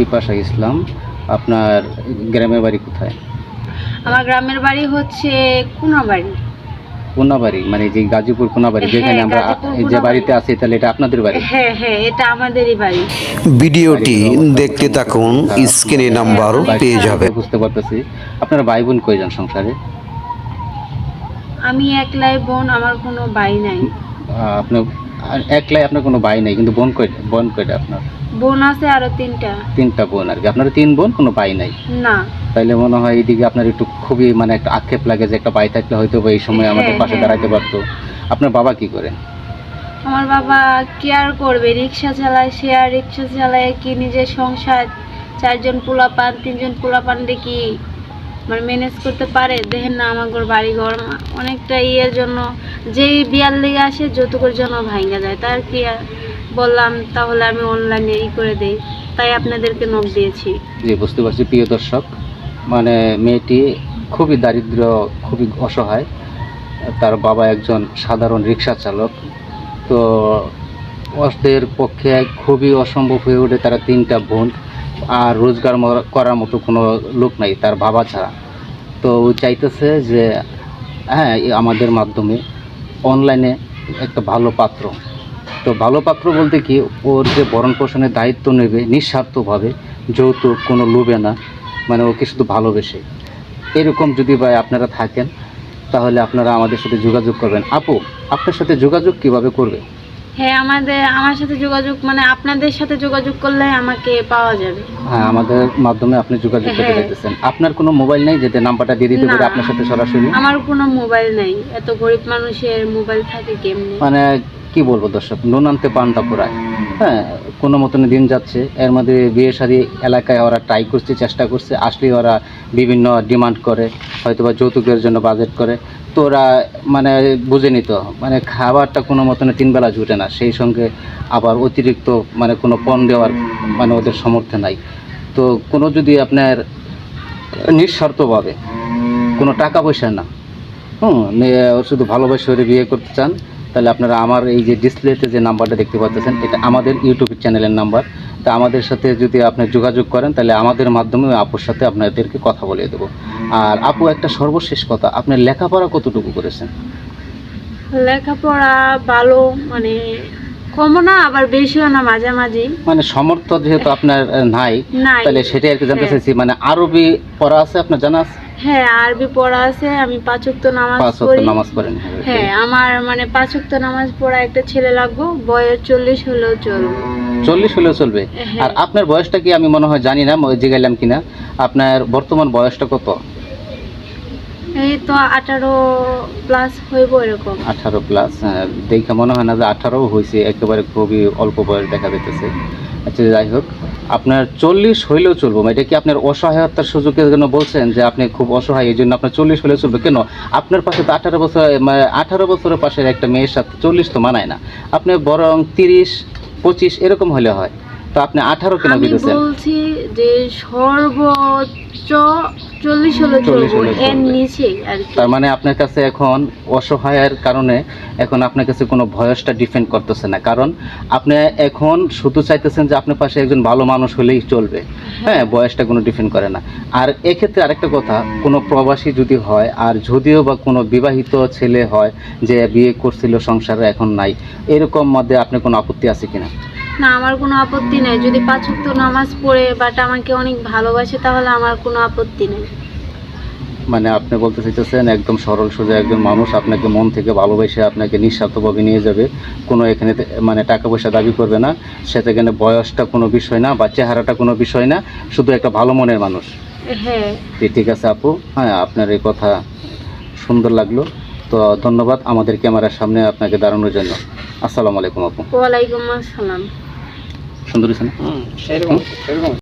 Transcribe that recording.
পিপাসা ইসলাম আপনার গ্রামের বাড়ি কোথায়? আমার গ্রামের বাড়ি হচ্ছে কুনাবাড়ি। কোনাবাড়ি মানে যে গাজীপুর কোনাবাড়ি হ্যাঁ, যেখানে আমরা যে বাড়িতে আছি তাহলে এটা আপনাদের বাড়ি? হ্যাঁ হ্যাঁ এটা আমাদেরই বাড়ি। ভিডিওটি দেখতে থাকুন স্ক্রিনে নাম্বার পেয়ে যাবেন। বুঝতে পারতেছি। আপনার ভাই বোন কয়জন সংসারে? আমি একলাই বোন আমার কোনো ভাই নাই। আপনার আর একলাই আপনার কোনো ভাই নাই কিন্তু বোন কয়টা? বোন কয়টা আপনার? বোন আছে আরও তিনটা। তিনটা বোন আর কি। আপনার তিন বোন কোনো ভাই নাই? না। তাইলে মনে হয় এইদিকে আপনার একটু খুবই মানে একটা আক্ষেপ লাগে যে একটা ভাই থাকলে হয়তো এই সময় আমাদের হ্যাঁ, পাশে হ্যাঁ। দাঁড়াতে পারতো। আপনার বাবা কি করে আমার বাবা কেয়ার করবে রিক্সা চালায় সে আর রিক্সা চালায় কি নিজের সংসার চারজন পোলা পান তিনজন পোলা পান দেখি মানে ম্যানেজ করতে পারে, দেখেন না আমার ঘর বাড়ি ঘর অনেকটা ইয়ের জন্য, যেই বিয়ার লেগে আসে যৌতুকের জন্য ভাঙ্গা যায়। তার কি বললাম, তাহলে আমি অনলাইনে ই করে দেই। তাই আপনাদেরকে নখ দিয়েছি। যে বুঝতে পারছি। প্রিয় দর্শক মানে মেয়েটি খুবই দারিদ্র খুবই অসহায়। তার বাবা একজন সাধারণ রিক্সা চালক। তো ওদের পক্ষে খুবই অসম্ভব হয়ে ওঠে তারা তিনটা বোন। আর রোজগার করার মতো কোনো লোক নাই, তার বাবা ছাড়া। তো ও চাইতেছে যে হ্যাঁ আমাদের মাধ্যমে অনলাইনে একটা ভালো পাত্র। তো ভালো পাত্র বলতে কি, ওর যে ভরণ পোষণের দায়িত্ব নেবে নিঃস্বার্থভাবে, যৌতুক কোনো লোভে না মানে ওকে শুধু ভালোবেসে। এরকম যদি ভাই আপনারা থাকেন, তাহলে আপনারা আমাদের সাথে যোগাযোগ করবেন। আপু, আপনার সাথে যোগাযোগ কীভাবে করবে? হ্যাঁ আমাদের আমার সাথে যোগাযোগ মানে আপনাদের সাথে যোগাযোগ করলে আমাকে পাওয়া যাবে। হ্যাঁ আমাদের মাধ্যমে আপনি যোগাযোগ করতে হ্যাঁ। চাইতেছেন আপনার কোনো মোবাইল নেই যেতে নাম্বারটা দিয়ে দিতে পারি আপনার সাথে সরাসরি? আমার কোনো মোবাইল নেই। এত গরিব মানুষের মোবাইল থাকে কেমনে? মানে কি বলব দর্শক? নুন আনতে পান্তা পোড়ায়। হ্যাঁ কোনো মতন দিন যাচ্ছে। এর মধ্যে বিয়ে শাদী এলাকায় ওরা ট্রাই করছে, চেষ্টা করছে। আসলে ওরা বিভিন্ন ডিমান্ড করে হয়তো বা যৌতুকের জন্য বাজেট করে। তো ওরা মানে বুঝে নিত মানে খাবারটা কোনো মতনে তিনবেলা জুটে না। সেই সঙ্গে আবার অতিরিক্ত মানে কোনো পণ দেওয়ার মানে ওদের সামর্থ্য নাই। তো কোনো যদি আপনার নিঃস্বার্থভাবে কোনো টাকা পয়সা না, হুম শুধু ভালোবাসে বিয়ে করতে চান তাহলে আপনারা আমার এই যে ডিসপ্লেতে যে নাম্বারটা দেখতে পাচ্ছেন এটা আমাদের ইউটিউব চ্যানেলের নাম্বার। তা আমাদের সাথে যদি আপনি যোগাযোগ করেন তাহলে আমাদের মাধ্যমে আপুর সাথে আপনাদেরকে কথা বলে দেবো। আর আপু একটা সর্বশেষ কথা আপনি লেখাপড়া কতটুকু করেছেন? লেখাপড়া ভালো মানে কমও না আবার বেশিও না মাঝামাঝি। সমর্থ যেহেতু আপনার নাই নাই। তাহলে সেটাই আর কি জানতে। চাইছি। মানে আরবি পড়া আছে আপনার জানা আছে? হ্যাঁ আরবি পড়া আছে আমি নামাজ পাঁচ ওয়াক্ত পড়ি। নামাজ পড়েন। হ্যাঁ আমার মানে নামাজ পড়া একটা ছেলে লাগবো বয়স চল্লিশ হলেও চলবে। চল্লিশ হলেও চলবে? হ্যাঁ। আর আপনার বয়সটা কি আমি মনে হয় জানি না জিগাইলাম কিনা। আপনার বর্তমান বয়সটা কত? এই তো আঠারো প্লাস হইব এরকম। আঠারো প্লাস দেখে মনে হয় না যে আঠারো হয়েছে একেবারে খুবই অল্প বয়স দেখা যেতেছে আচ্ছা যাই হোক। আপনার চল্লিশ হইলেও চলবো। এটা কি আপনার অসহায়তার সুযোগের জন্য বলছেন যে আপনি খুব অসহায়, এই জন্য আপনার চল্লিশ হইলেও চলবে? কেন? আপনার পাশে তো আঠারো বছর মানে আঠারো বছরের পাশের একটা মেয়ের সাথে চল্লিশ তো মানায় না। আপনি বরং তিরিশ, পঁচিশ এরকম হলে হয়। তো আপনি আঠারো কেন দিতেছেন বলছি যে সর্বোচ্চ চল্লিশ হলে 40 চলবো হলে এর নিচে তার মানে আপনার কাছে এখন অসহায়ের কারণে এখন আপনার কাছে কোনো বয়সটা ডিফেন্ড করতেছে না। কারণ আপনি এখন শুধু চাইতেছেন যে আপনার পাশে একজন ভালো মানুষ হলেই চলবে। হ্যাঁ। বয়সটা কোনো ডিফেন্ড করে না। আর এক্ষেত্রে আরেকটা কথা কোনো প্রবাসী যদি হয় আর যদিও বা কোনো বিবাহিত ছেলে হয় যে বিয়ে করছিল সংসারে এখন নাই এরকম মধ্যে আপনার কোনো আপত্তি আছে কিনা? না আমার কোনো আপত্তি নেই। যদি পাঁচক্ত নামাজ পড়ে বাট আমাকে অনেক ভালোবাসে তাহলে আমার কোনো আপত্তি নেই। মানে আপনি বলতে চাইতেছেন একদম সরল সোজা একজন মানুষ আপনাকে মন থেকে ভালোবেসে আপনাকে নিঃস্বার্থভাবে নিয়ে যাবে। কোনো এখানে মানে টাকা পয়সা দাবি করবে না। সেটা এখানে বয়সটা কোনো বিষয় না বা চেহারাটা কোনো বিষয় না শুধু একটা ভালো মনের মানুষ। হ্যাঁ। ঠিক আছে আপু। হ্যাঁ আপনার এই কথা সুন্দর লাগল। তো ধন্যবাদ আমাদের ক্যামেরার সামনে আপনাকে দাঁড়ানোর জন্য। আসসালামু আলাইকুম আপু। ওয়ালাইকুম আসসালাম। সুন্দর হয়েছে না?